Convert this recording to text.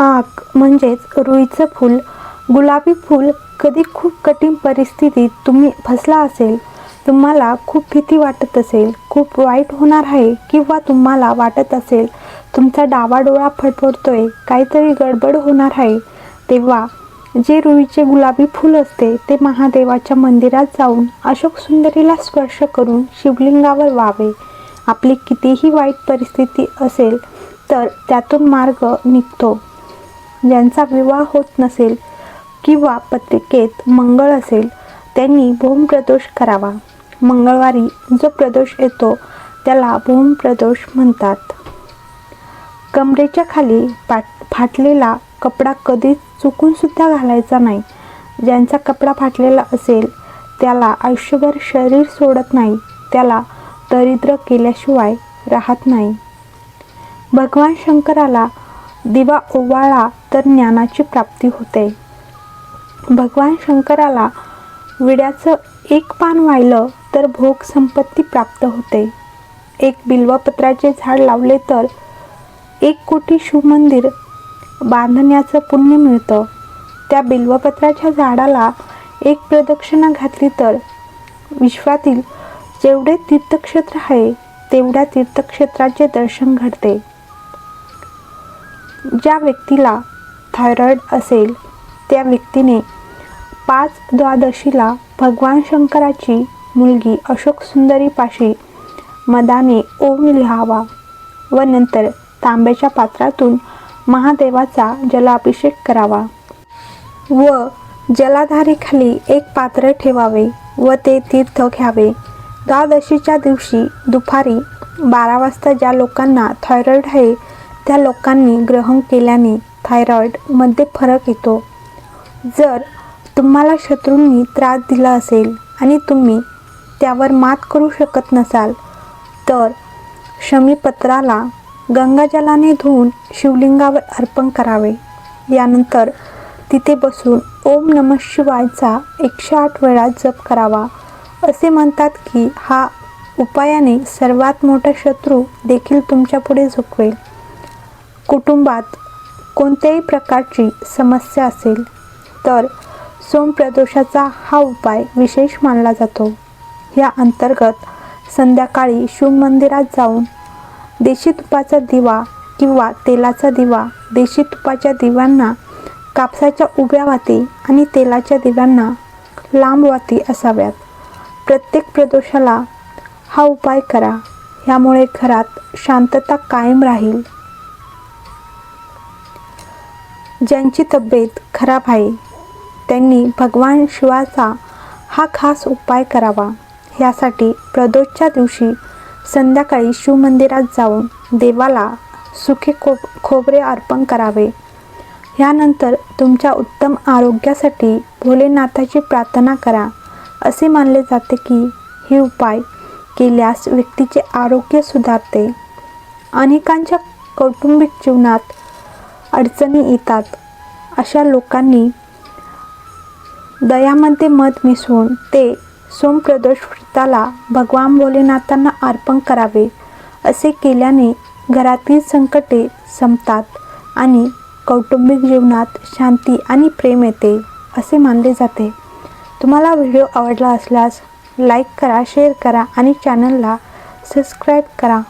आक म्हणजेच रुईचं फूल. गुलाबी फूल कधी खूप कठीण परिस्थितीत तुम्ही फसला असेल तुम्हाला खूप भीती वाटत असेल खूप वाईट होणार आहे किंवा तुम्हाला वाटत असेल तुमचा डावा डोळा फडफडतोय काहीतरी गडबड होणार आहे तेव्हा जे रुईचे गुलाबी फूल असते ते महादेवाच्या मंदिरात जाऊन अशोक सुंदरीला स्पर्श करून शिवलिंगावर वावे आपली कितीही वाईट परिस्थिती असेल तर त्यातून मार्ग निघतो. ज्यांचा विवाह होत नसेल किंवा पत्रिकेत मंगळ असेल त्यांनी भूमप्रदोष करावा. मंगळवारी जो प्रदोष येतो त्याला भूमप्रदोष म्हणतात. कमरेच्या खाली पाट फाटलेला कपडा कधीच चुकून सुद्धा घालायचा नाही. ज्यांचा कपडा फाटलेला असेल त्याला आयुष्यभर शरीर सोडत नाही. त्याला दरिद्र केल्याशिवाय राहत नाही. भगवान शंकराला दिवा ओवाळला तर ज्ञानाची प्राप्ती होते. भगवान शंकराला विड्याचं एक पान वाहिलं तर भोग संपत्ती प्राप्त होते. एक बिल्वपत्राचे झाड लावले तर एक कोटी शिवमंदिर बांधण्याचं पुण्य मिळतं. त्या बिल्वपत्राच्या झाडाला एक प्रदक्षिणा घातली तर विश्वातील जेवढे तीर्थक्षेत्र आहे तेवढ्या तीर्थक्षेत्राचे दर्शन घडते. ज्या व्यक्तीला थायरॉईड असेल त्या व्यक्तीने पाच द्वादशीला भगवान शंकराची मुलगी अशोक सुंदरीपाशी मदाने ओम लिहावा व नंतर तांब्याच्या पात्रातून महादेवाचा जलाभिषेक करावा व जलाधारेखाली एक पात्र ठेवावे व ते तीर्थ घ्यावे. द्वादशीच्या दिवशी दुपारी बारा वाजता ज्या लोकांना थायरॉईड आहे त्या लोकांनी ग्रहण केल्याने थायरॉईडमध्ये फरक येतो. जर तुम्हाला शत्रूंनी त्रास दिला असेल आणि तुम्ही त्यावर मात करू शकत नसाल तर शमीपत्राला गंगाजलाने धुवून शिवलिंगावर अर्पण करावे. यानंतर तिथे बसून ओम नम शिवायचा एकशे आठ वेळा जप करावा. असे म्हणतात की हा उपायाने सर्वात मोठा शत्रू देखील तुमच्यापुढे झुकवेल. कुटुंबात कोणत्याही प्रकारची समस्या असेल तर सोमप्रदोषाचा हा उपाय विशेष मानला जातो. या अंतर्गत संध्याकाळी शिवमंदिरात जाऊन देशी तुपाचा दिवा किंवा तेलाचा दिवा देशी तुपाच्या दिव्यांना कापसाच्या उभ्या वाती आणि तेलाच्या दिव्यांना लांब वाती असाव्यात. प्रत्येक प्रदोषाला हा उपाय करा. यामुळे घरात शांतता कायम राहील. ज्यांची तब्येत खराब आहे त्यांनी भगवान शिवाचा हा खास उपाय करावा. यासाठी प्रदोषच्या दिवशी संध्याकाळी शिवमंदिरात जाऊन देवाला सुखे खो खोबरे अर्पण करावे. यानंतर तुमच्या उत्तम आरोग्यासाठी भोलेनाथाची प्रार्थना करा असे मानले जाते की हे उपाय केल्यास व्यक्तीचे आरोग्य सुधारते. अनेकांच्या कौटुंबिक जीवनात अडचणी येतात. अशा लोकांनी दयामध्ये मध मिसळून ते सोमप्रदोष व्रताला भगवान भोलेनाथांना अर्पण करावे असे केल्याने घरातील संकटे संपतात आणि कौटुंबिक जीवनात शांती आणि प्रेम येते असे मानले जाते. तुम्हाला व्हिडिओ आवडला असल्यास लाईक करा शेअर करा आणि चॅनलला सबस्क्राईब करा.